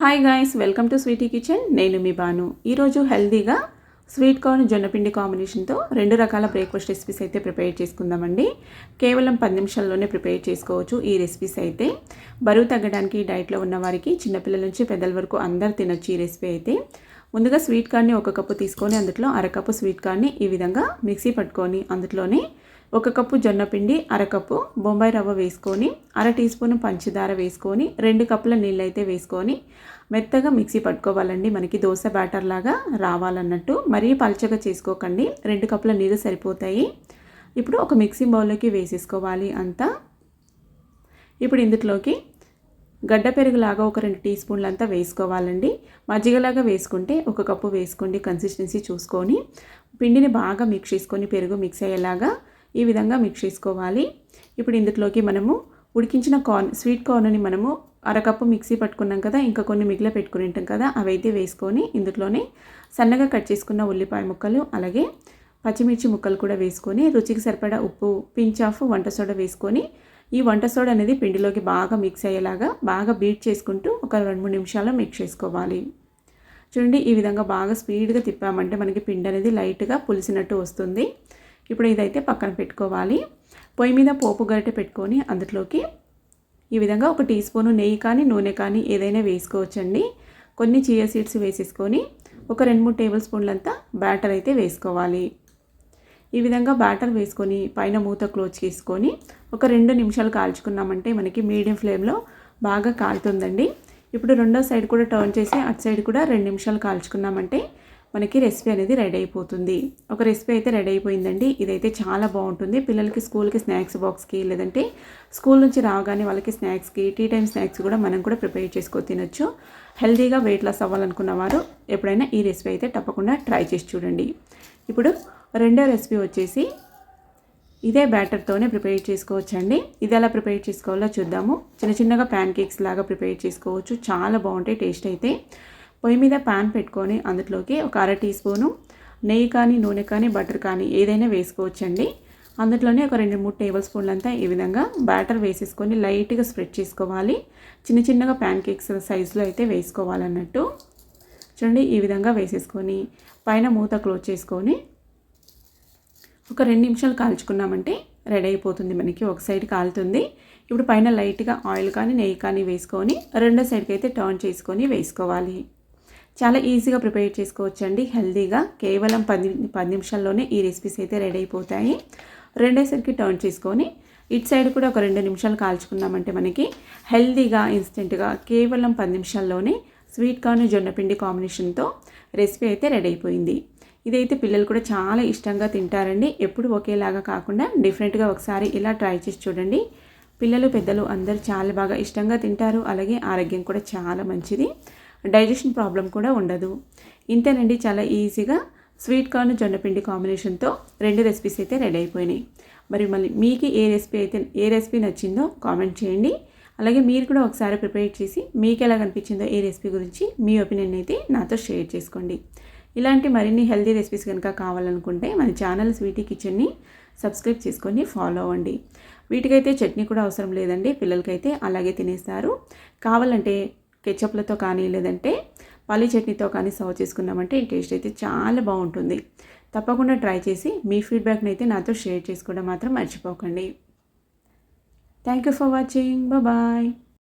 Hi guys welcome to Sweety Kitchen నేను మీ బాను. ఈరోజు హెల్దీగా స్వీట్ కార్న్ జొన్నపిండి కాంబినేషన్తో రెండు రకాల బ్రేక్ఫాస్ట్ రెసిపీస్ అయితే ప్రిపేర్ చేసుకుందామండి. కేవలం పది నిమిషాల్లోనే ప్రిపేర్ చేసుకోవచ్చు ఈ రెసిపీస్ అయితే. బరువు తగ్గడానికి డైట్లో ఉన్న వారికి చిన్నపిల్లల నుంచి పెద్దల వరకు అందరు తినొచ్చు ఈ రెసిపీ అయితే. ముందుగా స్వీట్ కార్న్ని ఒక కప్పు తీసుకొని అందులో అరకప్పు స్వీట్ కార్న్ని ఈ విధంగా మిక్సీ పట్టుకొని అందులోనే ఒక కప్పు జొన్న పిండి అరకప్పు బొంబాయి రవ్వ వేసుకొని అర టీ స్పూన్ పంచదార వేసుకొని రెండు కప్పుల నీళ్ళు అయితే వేసుకొని మెత్తగా మిక్సీ పట్టుకోవాలండి. మనకి దోశ బ్యాటర్ లాగా రావాలన్నట్టు. మరీ పలచగా చేసుకోకండి. రెండు కప్పుల నీళ్ళు సరిపోతాయి. ఇప్పుడు ఒక మిక్సీ బౌల్లోకి వేసేసుకోవాలి అంతా. ఇప్పుడు ఇందులోకి గడ్డ పెరుగులాగా ఒక రెండు టీ స్పూన్లు అంతా వేసుకోవాలండి. మజ్జిగలాగా వేసుకుంటే ఒక కప్పు వేసుకోండి కన్సిస్టెన్సీ చూసుకొని. పిండిని బాగా మిక్స్ చేసుకొని పెరుగు మిక్స్ అయ్యేలాగా ఈ విధంగా మిక్స్ చేసుకోవాలి. ఇప్పుడు ఇందులోకి మనము ఉడికించిన కార్న్ స్వీట్ కార్న్ని మనము అరకప్పు మిక్సీ పట్టుకున్నాం కదా ఇంకా కొన్ని మిగిలి పెట్టుకుని ఉంటాం కదా అవైతే వేసుకొని ఇందులోనే సన్నగా కట్ చేసుకున్న ఉల్లిపాయ ముక్కలు అలాగే పచ్చిమిర్చి ముక్కలు కూడా వేసుకొని రుచికి సరిపడా ఉప్పు పించ్ ఆఫ్ వంట సోడా వేసుకొని ఈ వంట సోడా అనేది పిండిలోకి బాగా మిక్స్ అయ్యేలాగా బాగా బీట్ చేసుకుంటూ ఒక రెండు మూడు నిమిషాలు మిక్స్ చేసుకోవాలి. చూడండి ఈ విధంగా బాగా స్పీడ్గా తిప్పామంటే మనకి పిండి అనేది లైట్గా పులిసినట్టు వస్తుంది. ఇప్పుడు ఇదైతే పక్కన పెట్టుకోవాలి. పొయ్యి మీద పోపు గరిటె పెట్టుకొని అందులోకి ఈ విధంగా ఒక టీ స్పూను నెయ్యి కానీ నూనె కానీ ఏదైనా వేసుకోవచ్చండి. కొన్ని చియా సీడ్స్ వేసేసుకొని ఒక రెండు మూడు టేబుల్ స్పూన్లంతా బ్యాటర్ అయితే వేసుకోవాలి. ఈ విధంగా బ్యాటర్ వేసుకొని పైన మూత క్లోజ్ చేసుకొని ఒక రెండు నిమిషాలు కాల్చుకున్నామంటే మనకి మీడియం ఫ్లేమ్లో బాగా కాలుతుందండి. ఇప్పుడు రెండో సైడ్ కూడా టర్న్ చేసి అటు సైడ్ కూడా రెండు నిమిషాలు కాల్చుకున్నామంటే మనకి రెసిపీ అనేది రెడీ అయిపోతుంది. ఒక రెసిపీ అయితే రెడీ అయిపోయిందండి. ఇదైతే చాలా బాగుంటుంది. పిల్లలకి స్కూల్కి స్నాక్స్ బాక్స్కి లేదంటే స్కూల్ నుంచి రాగానే వాళ్ళకి స్నాక్స్కి టీ టైం స్నాక్స్ కూడా మనం కూడా ప్రిపేర్ చేసుకొని తినొచ్చు. హెల్తీగా వెయిట్ లాస్ అవ్వాలనుకున్న వారు ఎప్పుడైనా ఈ రెసిపీ అయితే తప్పకుండా ట్రై చేసి చూడండి. ఇప్పుడు రెండో రెసిపీ వచ్చేసి ఇదే బ్యాటర్తోనే ప్రిపేర్ చేసుకోవచ్చండి. ఇది ఎలా ప్రిపేర్ చేసుకోవాలో చూద్దాము. చిన్న చిన్నగా ప్యాన్ కేక్స్ లాగా ప్రిపేర్ చేసుకోవచ్చు. చాలా బాగుంటాయి టేస్ట్ అయితే. పొయ్యి మీద ప్యాన్ పెట్టుకొని అందులోకి ఒక అర టీ స్పూను నెయ్యి కానీ నూనె కానీ బటర్ కానీ ఏదైనా వేసుకోవచ్చండి. అందులోనే ఒక రెండు మూడు టేబుల్ స్పూన్లంతా ఈ విధంగా బ్యాటర్ వేసేసుకొని లైట్గా స్ప్రెడ్ చేసుకోవాలి. చిన్న చిన్నగా ప్యాన్ కేక్స్ సైజులో అయితే వేసుకోవాలన్నట్టు. చూడండి ఈ విధంగా వేసేసుకొని పైన మూత క్లోజ్ చేసుకొని ఒక రెండు నిమిషాలు కాల్చుకున్నామంటే రెడీ అయిపోతుంది మనకి. ఒక సైడ్ కాలుతుంది. ఇప్పుడు పైన లైట్గా ఆయిల్ కానీ నెయ్యి కానీ వేసుకొని రెండో సైడ్కి అయితే టర్న్ చేసుకొని వేసుకోవాలి. చాలా ఈజీగా ప్రిపేర్ చేసుకోవచ్చండి. హెల్దీగా కేవలం పది పది నిమిషాల్లోనే ఈ రెసిపీస్ అయితే రెడీ అయిపోతాయి. రెండేసరికి టర్న్ చేసుకొని ఇటు సైడ్ కూడా ఒక రెండు నిమిషాలు కాల్చుకున్నామంటే మనకి హెల్తీగా ఇన్స్టెంట్గా కేవలం పది నిమిషాల్లోనే స్వీట్ కార్న్ జొన్నపిండి కాంబినేషన్తో రెసిపీ అయితే రెడీ అయిపోయింది. ఇదైతే పిల్లలు కూడా చాలా ఇష్టంగా తింటారండి. ఎప్పుడు ఒకేలాగా కాకుండా డిఫరెంట్గా ఒకసారి ఇలా ట్రై చేసి చూడండి. పిల్లలు పెద్దలు అందరూ చాలా బాగా ఇష్టంగా తింటారు. అలాగే ఆరోగ్యం కూడా చాలా మంచిది. డైజెషన్ ప్రాబ్లం కూడా ఉండదు. ఇంతేనండి చాలా ఈజీగా స్వీట్ కార్న్ జొన్నపిండి కాంబినేషన్తో రెండు రెసిపీస్ అయితే రెడీ అయిపోయినాయి. మరి మళ్ళీ మీకు ఏ రెసిపీ అయితే ఏ రెసిపీ నచ్చిందో కామెంట్ చేయండి. అలాగే మీరు కూడా ఒకసారి ప్రిపేర్ చేసి మీకు ఎలా కనిపించిందో ఏ రెసిపీ గురించి మీ ఒపీనియన్ అయితే నాతో షేర్ చేసుకోండి. ఇలాంటి మరిన్ని హెల్తీ రెసిపీస్ కనుక కావాలనుకుంటే మన ఛానల్ స్వీటీ కిచెన్ని సబ్స్క్రైబ్ చేసుకొని ఫాలో అవ్వండి. వీటికైతే చట్నీ కూడా అవసరం లేదండి పిల్లలకైతే అలాగే తినేస్తారు. కావాలంటే కెచప్లతో కానీ లేదంటే పల్లి చట్నీతో కానీ సర్వ్ చేసుకున్నామంటే ఈ టేస్ట్ అయితే చాలా బాగుంటుంది. తప్పకుండా ట్రై చేసి మీ ఫీడ్బ్యాక్ని అయితే నాతో షేర్ చేసుకోవడం మాత్రం మర్చిపోకండి. Thank you for watching. Bye